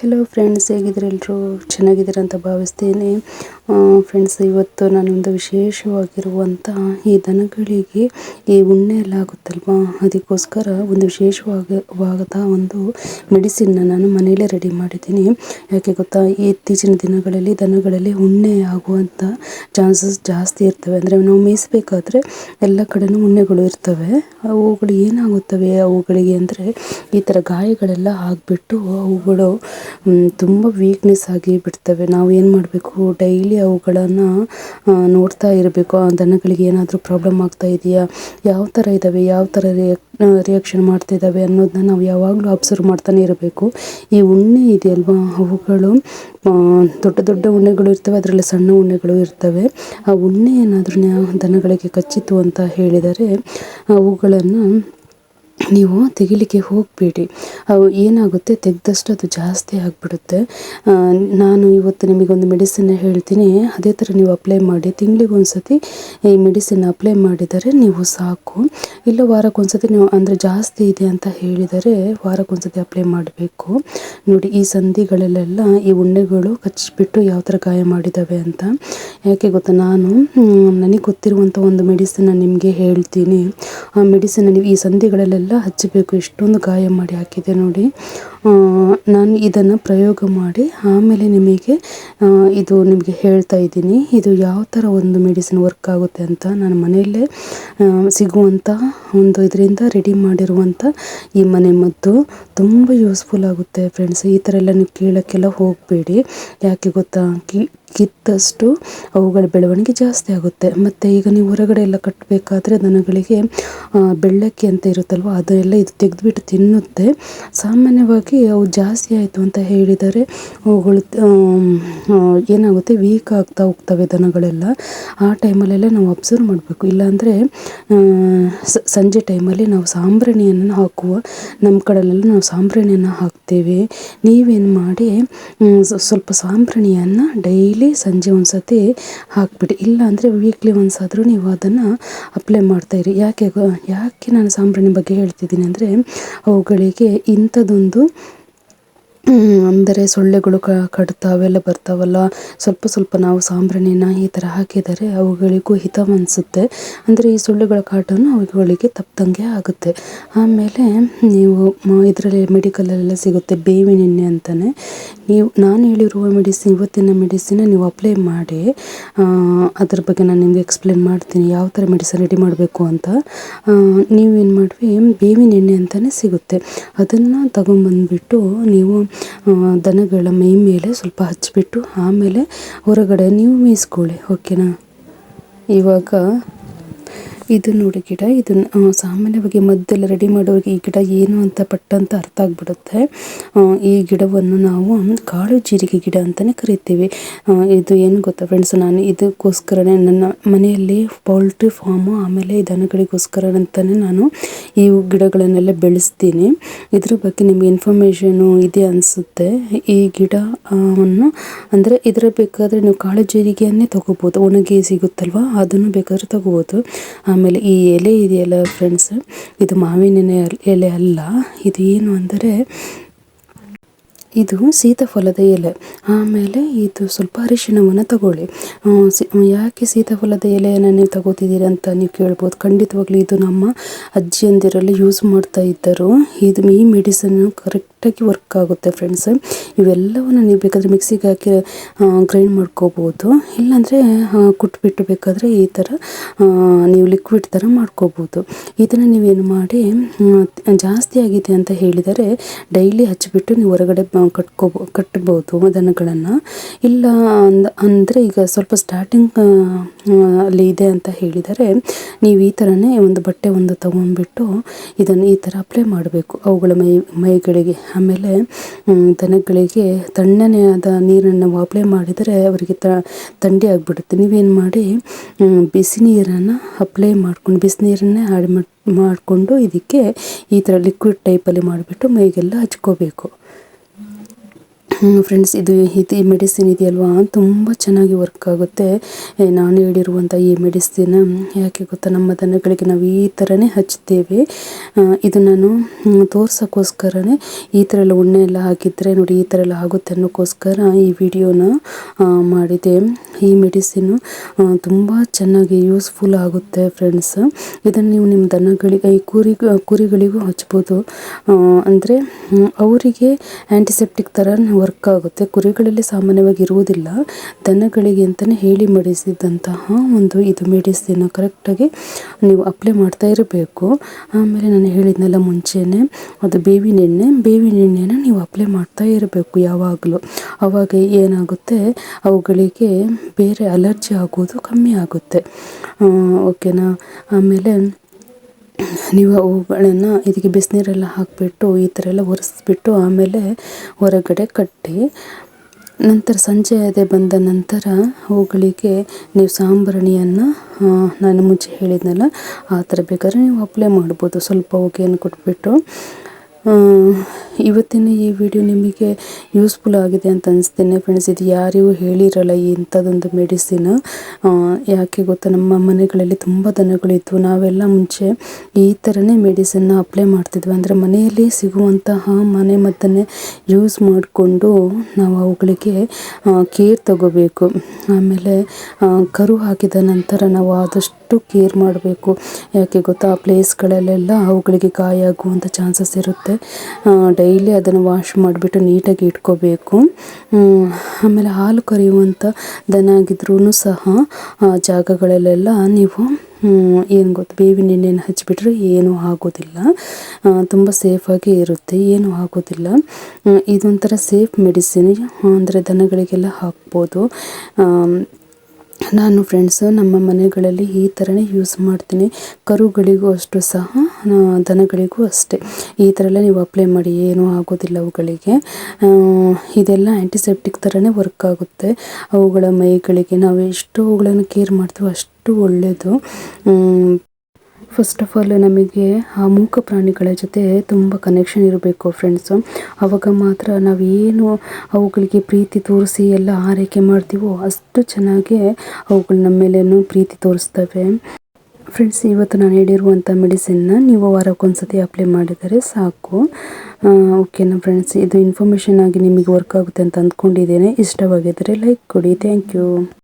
Hello friends ಹೇಗಿದ್ದೀರಿ ಎಲ್ಲರೂ ಅಂತ ಭಾವಿಸ್ತೀನಿ. ಫ್ರೆಂಡ್ಸ್ ಇವತ್ತು ನಾನೊಂದು ವಿಶೇಷವಾಗಿರುವಂಥ ಈ ದನಗಳಿಗೆ ಈ ಉಣ್ಣೆ ಎಲ್ಲ ಆಗುತ್ತಲ್ವಾ? ಅದಕ್ಕೋಸ್ಕರ ಒಂದು ವಿಶೇಷವಾಗವಾದ ಒಂದು ಮೆಡಿಸಿನ್ನ ನಾನು ಮನೆಯಲ್ಲೇ ರೆಡಿ ಮಾಡಿದ್ದೀನಿ. ಯಾಕೆ ಗೊತ್ತಾ? ಈ ಇತ್ತೀಚಿನ ದಿನಗಳಲ್ಲಿ ದನಗಳಲ್ಲಿ ಉಣ್ಣೆ ಆಗುವಂಥ ಚಾನ್ಸಸ್ ಜಾಸ್ತಿ ಇರ್ತವೆ. ಅಂದರೆ ನಾವು ಮೇಯಿಸಬೇಕಾದ್ರೆ ಎಲ್ಲ ಕಡೆನೂ ಉಣ್ಣೆಗಳು ಇರ್ತವೆ. ಅವುಗಳು ಏನಾಗುತ್ತವೆ? ಅವುಗಳಿಗೆ ಅಂದರೆ ಈ ಥರ ಗಾಯಗಳೆಲ್ಲ ಆಗಿಬಿಟ್ಟು ಅವುಗಳು ತುಂಬ ವೀಕ್ನೆಸ್ ಆಗಿ ಬಿಡ್ತವೆ. ನಾವು ಏನು ಮಾಡಬೇಕು? ಡೈಲಿ ಅವುಗಳನ್ನು ನೋಡ್ತಾ ಇರಬೇಕು. ಆ, ದನಗಳಿಗೆ ಏನಾದರೂ ಪ್ರಾಬ್ಲಮ್ ಆಗ್ತಾ ಇದೆಯಾ? ಯಾವ ಥರ ಇದ್ದಾವೆ ಯಾವ ಥರ ರಿಯಾಕ್ಷನ್ ಮಾಡ್ತಿದ್ದಾವೆ ಅನ್ನೋದನ್ನ ನಾವು ಯಾವಾಗಲೂ ಅಬ್ಸರ್ವ್ ಮಾಡ್ತಾನೆ ಇರಬೇಕು. ಈ ಉಣ್ಣೆ ಇದೆಯಲ್ವಾ? ಅವುಗಳು ದೊಡ್ಡ ದೊಡ್ಡ ಉಣ್ಣೆಗಳು ಇರ್ತವೆ. ಅದರಲ್ಲಿ ಸಣ್ಣ ಉಣ್ಣೆಗಳು ಇರ್ತವೆ. ಆ ಉಣ್ಣೆ ಏನಾದರೂ ದನಗಳಿಗೆ ಕಚ್ಚಿತು ಅಂತ ಹೇಳಿದರೆ, ಅವುಗಳನ್ನು ನೀವು ತೆಗಿಲಿಕ್ಕೆ ಹೋಗಬೇಡಿ. ಅವು ಏನಾಗುತ್ತೆ? ತೆಗೆದಷ್ಟು ಅದು ಜಾಸ್ತಿ ಆಗಿಬಿಡುತ್ತೆ. ನಾನು ಇವತ್ತು ನಿಮಗೊಂದು ಮೆಡಿಸಿನ್ ಹೇಳ್ತೀನಿ. ಅದೇ ಥರ ನೀವು ಅಪ್ಲೈ ಮಾಡಿ. ತಿಂಗಳಿಗೆ ಒಂದು ಸತಿ ಈ ಮೆಡಿಸಿನ್ ಅಪ್ಲೈ ಮಾಡಿದರೆ ನೀವು ಸಾಕು. ಇಲ್ಲ ವಾರಕ್ಕೊಂದು ಸತಿ ನೀವು ಅಂದರೆ ಜಾಸ್ತಿ ಇದೆ ಅಂತ ಹೇಳಿದರೆ ವಾರಕ್ಕೊಂದು ಸತಿ ಅಪ್ಲೈ ಮಾಡಬೇಕು. ನೋಡಿ, ಈ ಸಂಧಿಗಳಲ್ಲೆಲ್ಲ ಈ ಉಣ್ಣೆಗಳು ಕಚ್ಚಿಬಿಟ್ಟು ಯಾವ ಥರ ಗಾಯ ಮಾಡಿದ್ದಾವೆ ಅಂತ. ಯಾಕೆ ಗೊತ್ತಾ? ನಾನು ನನಗೆ ಗೊತ್ತಿರುವಂಥ ಒಂದು ಮೆಡಿಸಿನ್ನ ನಿಮಗೆ ಹೇಳ್ತೀನಿ. ಆ ಮೆಡಿಸಿನ್ ನೀವು ಈ ಸಂಧಿಗಳಲ್ಲೆಲ್ಲ ಹಚ್ಚಬೇಕು. ಇಷ್ಟೊಂದು ಗಾಯ ಮಾಡಿ ಹಾಕಿದೆ ನೋಡಿ. ನಾನು ಇದನ್ನು ಪ್ರಯೋಗ ಮಾಡಿ ಆಮೇಲೆ ನಿಮಗೆ ಇದು ನಿಮಗೆ ಹೇಳ್ತಾ ಇದ್ದೀನಿ. ಇದು ಯಾವ ಥರ ಒಂದು ಮೆಡಿಸಿನ್ ವರ್ಕ್ ಆಗುತ್ತೆ ಅಂತ ನಾನು ಮನೆಯಲ್ಲೇ ಸಿಗುವಂಥ ಒಂದು ಇದರಿಂದ ರೆಡಿ ಮಾಡಿರುವಂಥ ಈ ಮನೆ ಮದ್ದು ತುಂಬ ಯೂಸ್ಫುಲ್ ಆಗುತ್ತೆ ಫ್ರೆಂಡ್ಸ್ ಈ ಥರ ಎಲ್ಲ ನೀವು ಕೇಳೋಕ್ಕೆಲ್ಲ ಹೋಗಬೇಡಿ. ಯಾಕೆ ಗೊತ್ತಾ? ಕಿ ಕಿತ್ತಷ್ಟು ಅವುಗಳ ಬೆಳವಣಿಗೆ ಜಾಸ್ತಿ ಆಗುತ್ತೆ. ಮತ್ತು ಈಗ ನೀವು ಹೊರಗಡೆ ಎಲ್ಲ ಕಟ್ಟಬೇಕಾದ್ರೆ ದನಗಳಿಗೆ ಬೆಳ್ಳಕ್ಕಿ ಅಂತ ಇರುತ್ತಲ್ವ, ಅದೆಲ್ಲ ಇದು ತೆಗೆದುಬಿಟ್ಟು ತಿನ್ನುತ್ತೆ. ಸಾಮಾನ್ಯವಾಗಿ ಅವು ಜಾಸ್ತಿ ಆಯಿತು ಅಂತ ಹೇಳಿದರೆ ಅವುಗಳು ಏನಾಗುತ್ತೆ, ವೀಕ್ ಆಗ್ತಾ ಹೋಗ್ತವೆ ದನಗಳೆಲ್ಲ. ಆ ಟೈಮಲ್ಲೆಲ್ಲ ನಾವು ಅಬ್ಸರ್ವ್ ಮಾಡಬೇಕು. ಇಲ್ಲಾಂದರೆ ಸಂಜೆ ಟೈಮಲ್ಲಿ ನಾವು ಸಾಂಬ್ರಾಣಿಯನ್ನು ಹಾಕುವ, ನಮ್ಮ ಕಡೆಲೆಲ್ಲ ನಾವು ಸಾಂಬ್ರಾಣಿಯನ್ನು ಹಾಕ್ತೇವೆ. ನೀವೇನು ಮಾಡಿ ಸ್ವಲ್ಪ ಸಾಂಬ್ರಾಣಿಯನ್ನು ಡೈಲಿ ಸಂಜೆ ಒಂದು ಸತಿ ಹಾಕಿಬಿಡಿ. ಇಲ್ಲಾಂದರೆ ವೀಕ್ಲಿ ಒನ್ಸ್ ನೀವು ಅದನ್ನು ಅಪ್ಲೈ ಮಾಡ್ತಾಯಿರಿ ಯಾಕೆ ಯಾಕೆ ನಾನು ಸಾಂಬ್ರಾಣಿ ಬಗ್ಗೆ ಹೇಳ್ತಿದ್ದೀನಿ ಅಂದರೆ, ಅವುಗಳಿಗೆ ಇಂಥದ್ದೊಂದು ಅಂದರೆ ಸೊಳ್ಳೆಗಳು ಕಡಿತ, ಅವೆಲ್ಲ ಬರ್ತಾವಲ್ಲ, ಸ್ವಲ್ಪ ಸ್ವಲ್ಪ ನಾವು ಸಾಂಬ್ರಾಣಿನ ಈ ಥರ ಹಾಕಿದರೆ ಅವುಗಳಿಗೂ ಹಿತವನ್ನಿಸುತ್ತೆ. ಅಂದರೆ ಈ ಸೊಳ್ಳೆಗಳ ಕಾಟವನ್ನು ಅವುಗಳಿಗೆ ತಪ್ಪದಂಗೆ ಆಗುತ್ತೆ. ಆಮೇಲೆ ನೀವು ಇದರಲ್ಲಿ ಮೆಡಿಕಲಲ್ಲೆಲ್ಲ ಸಿಗುತ್ತೆ ಬೇವಿನ ಎಣ್ಣೆ ಅಂತಲೇ ನೀವು, ನಾನು ಹೇಳಿರುವ ಮೆಡಿಸಿನ್, ಇವತ್ತಿನ ಮೆಡಿಸಿನ ನೀವು ಅಪ್ಲೈ ಮಾಡಿ ಅದ್ರ ಬಗ್ಗೆ ನಾನು ನಿಮಗೆ ಎಕ್ಸ್ಪ್ಲೇನ್ ಮಾಡ್ತೀನಿ, ಯಾವ ಥರ ಮೆಡಿಸಿನ್ ರೆಡಿ ಮಾಡಬೇಕು ಅಂತ. ನೀವೇನು ಮಾಡಿರಿ, ಬೇವಿನ ಎಣ್ಣೆ ಅಂತಲೇ ಸಿಗುತ್ತೆ. ಅದನ್ನು ತಗೊಂಬಂದ್ಬಿಟ್ಟು ನೀವು ದನಗಳ ಮೈ ಮೇಲೆ ಸ್ವಲ್ಪ ಹಚ್ಚಿಬಿಟ್ಟು ಆಮೇಲೆ ಹೊರಗಡೆ ನೀವು ಮೇಯಿಸ್ಕೊಳ್ಳಿ ಓಕೆನಾ ಇವಾಗ ಇದು ನೋಡಿ ಗಿಡ, ಇದು ಸಾಮಾನ್ಯವಾಗಿ ಮದ್ದೆಲ್ಲ ರೆಡಿ ಮಾಡೋರಿಗೆ ಈ ಗಿಡ ಏನು ಅಂತ ಪಟ್ಟಂತ ಅರ್ಥ ಆಗ್ಬಿಡುತ್ತೆ. ಈ ಗಿಡವನ್ನು ನಾವು ಕಾಳು ಜೀರಿಗೆ ಗಿಡ ಅಂತಾನೆ ಕರಿತೀವಿ. ಇದು ಏನು ಗೊತ್ತಾ ಫ್ರೆಂಡ್ಸ್ ನಾನು ಇದಕ್ಕೋಸ್ಕರನೇ ನನ್ನ ಮನೆಯಲ್ಲಿ ಪೌಲ್ಟ್ರಿ ಫಾರ್ಮು ಆಮೇಲೆ ದನಗಳಿಗೋಸ್ಕರ ಅಂತಾನೆ ನಾನು ಈ ಗಿಡಗಳನ್ನೆಲ್ಲ ಬೆಳೆಸ್ತೀನಿ. ಇದ್ರ ಬಗ್ಗೆ ನಿಮಗೆ ಇನ್ಫಾರ್ಮೇಷನು ಇದೆ ಅನಿಸುತ್ತೆ. ಈ ಗಿಡವನ್ನು, ಅಂದರೆ ಇದರ ಬೇಕಾದರೆ ನೀವು ಕಾಳು ಜೀರಿಗೆಯನ್ನೇ ತಗೋಬೋದು. ಒಣಗಿ ಸಿಗುತ್ತಲ್ವ? ಅದನ್ನು ಬೇಕಾದ್ರೆ ತಗೋಬೋದು. ಆಮೇಲೆ ಈ ಎಲೆ ಇದೆಯಲ್ಲ ಫ್ರೆಂಡ್ಸ್ ಇದು ಮಾವಿನ ಎಲೆ ಅಲ್ಲ ಇದು ಏನು ಅಂದರೆ ಇದು ಸೀತಾಫಲದ ಎಲೆ. ಆಮೇಲೆ ಇದು ಸ್ವಲ್ಪ ಅರಿಶಿಣವನ್ನು ತಗೊಳ್ಳಿ. ಯಾಕೆ ಸೀತಾಫಲದ ಎಲೆಯನ್ನು ನೀವು ತಗೋತಿದ್ದೀರಿ ಅಂತ ನೀವು ಕೇಳ್ಬೋದು. ಖಂಡಿತವಾಗ್ಲೂ ಇದು ನಮ್ಮ ಅಜ್ಜಿಯಂದಿರಲ್ಲಿ ಯೂಸ್ ಮಾಡ್ತಾ ಇದ್ದರು. ಇದು ಈ ಮೆಡಿಸನ್ನು ಕರೆಕ್ಟಾಗಿ ವರ್ಕ್ ಆಗುತ್ತೆ ಫ್ರೆಂಡ್ಸ್ ಇವೆಲ್ಲವನ್ನು ನೀವು ಬೇಕಾದರೆ ಮಿಕ್ಸಿಗೆ ಹಾಕಿ ಗ್ರೈಂಡ್ ಮಾಡ್ಕೋಬೋದು. ಇಲ್ಲಾಂದರೆ ಕುಟ್ಬಿಟ್ಟು ಬೇಕಾದರೆ ಈ ಥರ ನೀವು ಲಿಕ್ವಿಡ್ ಥರ ಮಾಡ್ಕೋಬೋದು. ಇದನ್ನು ನೀವೇನು ಮಾಡಿ ಜಾಸ್ತಿ ಆಗಿದೆ ಅಂತ ಹೇಳಿದರೆ ಡೈಲಿ ಹಚ್ಚಿಬಿಟ್ಟು ನೀವು ಹೊರಗಡೆ ಕಟ್ಕೋಬೋ, ಕಟ್ಬೋದು ದನಗಳನ್ನು. ಇಲ್ಲ ಅಂದ, ಅಂದರೆ ಈಗ ಸ್ವಲ್ಪ ಸ್ಟಾರ್ಟಿಂಗ್ ಅಲ್ಲಿ ಇದೆ ಅಂತ ಹೇಳಿದರೆ ನೀವು ಈ ಥರನೇ ಒಂದು ಬಟ್ಟೆ ಒಂದು ತೊಗೊಂಡ್ಬಿಟ್ಟು ಇದನ್ನು ಈ ಥರ ಅಪ್ಲೈ ಮಾಡಬೇಕು. ಅವುಗಳ ಮೈ, ಮೈಗಳಿಗೆ ಆಮೇಲೆ ದನಗಳಿಗೆ ತಣ್ಣನೆ ಆದ ನೀರನ್ನು ಅಪ್ಲೈ ಮಾಡಿದರೆ ಅವರಿಗೆ ಥಂಡಿ ಆಗಿಬಿಡುತ್ತೆ. ನೀವೇನು ಮಾಡಿ ಬಿಸಿ ನೀರನ್ನು ಅಪ್ಲೈ ಮಾಡ್ಕೊಂಡು, ಬಿಸಿ ನೀರನ್ನೇ ಹಾಡಿ ಮಾಡಿಕೊಂಡು ಇದಕ್ಕೆ ಈ ಥರ ಲಿಕ್ವಿಡ್ ಟೈಪಲ್ಲಿ ಮಾಡಿಬಿಟ್ಟು ಮೈಗೆಲ್ಲ ಹಚ್ಕೋಬೇಕು. ಫ್ರೆಂಡ್ಸ್ ಇದು ಇದು ಮೆಡಿಸಿನ್ ಇದೆಯಲ್ವಾ? ತುಂಬ ಚೆನ್ನಾಗಿ ವರ್ಕ್ ಆಗುತ್ತೆ. ನಾನು ಹೇಳಿರುವಂಥ ಈ ಮೆಡಿಸಿನ್ ಯಾಕೆ ಗೊತ್ತಾ? ನಮ್ಮ ದನಗಳಿಗೆ ನಾವು ಈ ಥರನೇ ಹಚ್ತೇವೆ ಇದು ನಾನು ತೋರ್ಸೋಕ್ಕೋಸ್ಕರನೇ ಈ ಥರ ಎಲ್ಲ ಉಣ್ಣೆ ಎಲ್ಲ ಹಾಕಿದರೆ ನೋಡಿ, ಈ ಥರ ಎಲ್ಲ ಆಗುತ್ತೆ ಅನ್ನೋಕ್ಕೋಸ್ಕರ ಈ ವಿಡಿಯೋನ ಮಾಡಿದೆ. ಈ ಮೆಡಿಸಿನ್ ತುಂಬ ಚೆನ್ನಾಗಿ ಯೂಸ್ಫುಲ್ ಆಗುತ್ತೆ ಫ್ರೆಂಡ್ಸ್ ಇದನ್ನು ನೀವು ನಿಮ್ಮ ದನಗಳಿಗೆ, ಈ ಕುರಿ, ಕುರಿಗಳಿಗೂ ಹಚ್ಬೋದು. ಅಂದರೆ ಅವರಿಗೆ ಆ್ಯಂಟಿಸೆಪ್ಟಿಕ್ ಥರ ವರ್ಕ್ ಆಗುತ್ತೆ ಕುರಿಗಳಲ್ಲಿ ಸಾಮಾನ್ಯವಾಗಿ ಇರುವುದಿಲ್ಲ. ದನಗಳಿಗೆ ಅಂತಲೇ ಹೇಳಿ ಮಡಿಸಿದಂತಹ ಒಂದು ಇದು ಮೆಡಿಸಿನ್ ಕರೆಕ್ಟಾಗಿ ನೀವು ಅಪ್ಲೈ ಮಾಡ್ತಾ ಇರಬೇಕು. ಆಮೇಲೆ ನಾನು ಹೇಳಿದ್ನಲ್ಲ ಮುಂಚೆನೇ, ಅದು ಬೇವಿನ ಎಣ್ಣೆ. ಬೇವಿನ ಎಣ್ಣೆನ ನೀವು ಅಪ್ಲೈ ಮಾಡ್ತಾ ಇರಬೇಕು ಯಾವಾಗಲೂ. ಅವಾಗ ಏನಾಗುತ್ತೆ? ಅವುಗಳಿಗೆ ಬೇರೆ ಅಲರ್ಜಿ ಆಗೋದು ಕಮ್ಮಿ ಆಗುತ್ತೆ. ಓಕೆನಾ ಆಮೇಲೆ ನೀವು ಅವುಗಳನ್ನು ಇದಕ್ಕೆ ಬಿಸಿನೀರೆಲ್ಲ ಹಾಕಿಬಿಟ್ಟು, ಈ ಥರ ಎಲ್ಲ ಒರೆಸ್ಬಿಟ್ಟು ಆಮೇಲೆ ಹೊರಗಡೆ ಕಟ್ಟಿ, ನಂತರ ಸಂಜೆ ಅದೇ ಬಂದ ನಂತರ ಅವುಗಳಿಗೆ ನೀವು ಸಾಂಬ್ರಾಣಿಯನ್ನು ನಾನು ಮುಂಚೆ ಹೇಳಿದ್ನಲ್ಲ, ಆ ಥರ ಬೇಕಾದ್ರೆ ನೀವು ಅಪ್ಲೈ ಮಾಡ್ಬೋದು. ಸ್ವಲ್ಪ ಹೊಗೆಯನ್ನು ಕೊಟ್ಬಿಟ್ಟು ಇವತ್ತಿನ ಈ ವಿಡಿಯೋ ನಿಮಗೆ ಯೂಸ್ಫುಲ್ ಆಗಿದೆ ಅಂತ ಅನಿಸ್ತೇನೆ ಫ್ರೆಂಡ್ಸ್ ಇದು ಯಾರಿಗೂ ಹೇಳಿರಲ್ಲ ಇಂಥದ್ದೊಂದು ಮೆಡಿಸಿನ್ ಯಾಕೆ ಗೊತ್ತಾ? ನಮ್ಮ ಮನೆಗಳಲ್ಲಿ ತುಂಬ ದನಗಳಿತ್ತು ನಾವೆಲ್ಲ ಮುಂಚೆ ಈ ಥರನೇ ಮೆಡಿಸಿನ್ನ ಅಪ್ಲೈ ಮಾಡ್ತಿದ್ವಿ. ಅಂದರೆ ಮನೆಯಲ್ಲಿ ಸಿಗುವಂತಹ ಮನೆ ಮದ್ದನ್ನೇ ಯೂಸ್ ಮಾಡಿಕೊಂಡು ನಾವು ಅವುಗಳಿಗೆ ಕೇರ್ ತಗೋಬೇಕು. ಆಮೇಲೆ ಕರು ಹಾಕಿದ ನಂತರ ನಾವು ಆದಷ್ಟು ಕೇರ್ ಮಾಡಬೇಕು. ಯಾಕೆ ಗೊತ್ತಾ? ಆ ಪ್ಲೇಸ್ಗಳಲ್ಲೆಲ್ಲ ಅವುಗಳಿಗೆ ಗಾಯ ಆಗುವಂಥ ಚಾನ್ಸಸ್ ಇರುತ್ತೆ. ಡೈಲಿ ಅದನ್ನು ವಾಶ್ ಮಾಡಿಬಿಟ್ಟು ನೀಟಾಗಿ ಇಟ್ಕೋಬೇಕು. ಆಮೇಲೆ ಹಾಲು ಕರೆಯುವಂಥ ದನ ಆಗಿದ್ರೂ ಸಹ ಜಾಗಗಳಲ್ಲೆಲ್ಲ ನೀವು ಏನು ಗೊತ್ತು, ಬೇವಿನ ಎಣ್ಣೆಯನ್ನು ಹಚ್ಚಿಬಿಟ್ರೆ ಏನೂ ಆಗೋದಿಲ್ಲ. ತುಂಬ ಸೇಫಾಗಿ ಇರುತ್ತೆ, ಏನೂ ಆಗೋದಿಲ್ಲ. ಇದೊಂಥರ ಸೇಫ್ ಮೆಡಿಸಿನ್ ಅಂದರೆ ದನಗಳಿಗೆಲ್ಲ ಹಾಕ್ಬೋದು. ನಾನು ಫ್ರೆಂಡ್ಸು ನಮ್ಮ ಮನೆಗಳಲ್ಲಿ ಈ ಥರನೇ ಯೂಸ್ ಮಾಡ್ತೀನಿ. ಕರುಗಳಿಗೂ ಅಷ್ಟು ಸಹ ದನಗಳಿಗೂ ಅಷ್ಟೇ. ಈ ಥರ ಎಲ್ಲ ನೀವು ಅಪ್ಲೈ ಮಾಡಿ, ಏನೂ ಆಗೋದಿಲ್ಲ ಅವುಗಳಿಗೆ. ಇದೆಲ್ಲ ಆ್ಯಂಟಿಸೆಪ್ಟಿಕ್ ಥರನೇ ವರ್ಕ್ ಆಗುತ್ತೆ. ಅವುಗಳ ಮೈಗಳಿಗೆ ನಾವು ಎಷ್ಟು ಅವುಗಳನ್ನು ಕೇರ್ ಮಾಡ್ತೀವೋ ಅಷ್ಟು ಒಳ್ಳೆಯದು ಫಸ್ಟ್ ಆಫ್ ಆಲ್ ನಮಗೆ ಆ ಮೂಕ ಪ್ರಾಣಿಗಳ ಜೊತೆ ತುಂಬ ಕನೆಕ್ಷನ್ ಇರಬೇಕು ಫ್ರೆಂಡ್ಸು ಆವಾಗ ಮಾತ್ರ ನಾವು ಏನು ಅವುಗಳಿಗೆ ಪ್ರೀತಿ ತೋರಿಸಿ ಎಲ್ಲ ಆರೈಕೆ ಮಾಡ್ತೀವೋ ಅಷ್ಟು ಚೆನ್ನಾಗಿ ಅವುಗಳು ನಮ್ಮ ಮೇಲೇನು ಪ್ರೀತಿ ತೋರಿಸ್ತವೆ. ಫ್ರೆಂಡ್ಸ್ ಇವತ್ತು ನಾನು ಹೇಳಿರುವಂಥ ಮೆಡಿಸಿನ್ನ ನೀವು ವಾರಕ್ಕೊಂದ್ಸತಿ ಅಪ್ಲೈ ಮಾಡಿದರೆ ಸಾಕು. ಓಕೆನಾ ಫ್ರೆಂಡ್ಸ್ ಇದು ಇನ್ಫಾರ್ಮೇಷನ್ ಆಗಿ ನಿಮಗೆ ವರ್ಕ್ ಆಗುತ್ತೆ ಅಂತ ಅಂದ್ಕೊಂಡಿದ್ದೇನೆ. ಇಷ್ಟವಾಗಿದ್ದರೆ ಲೈಕ್ ಕೊಡಿ. Thank you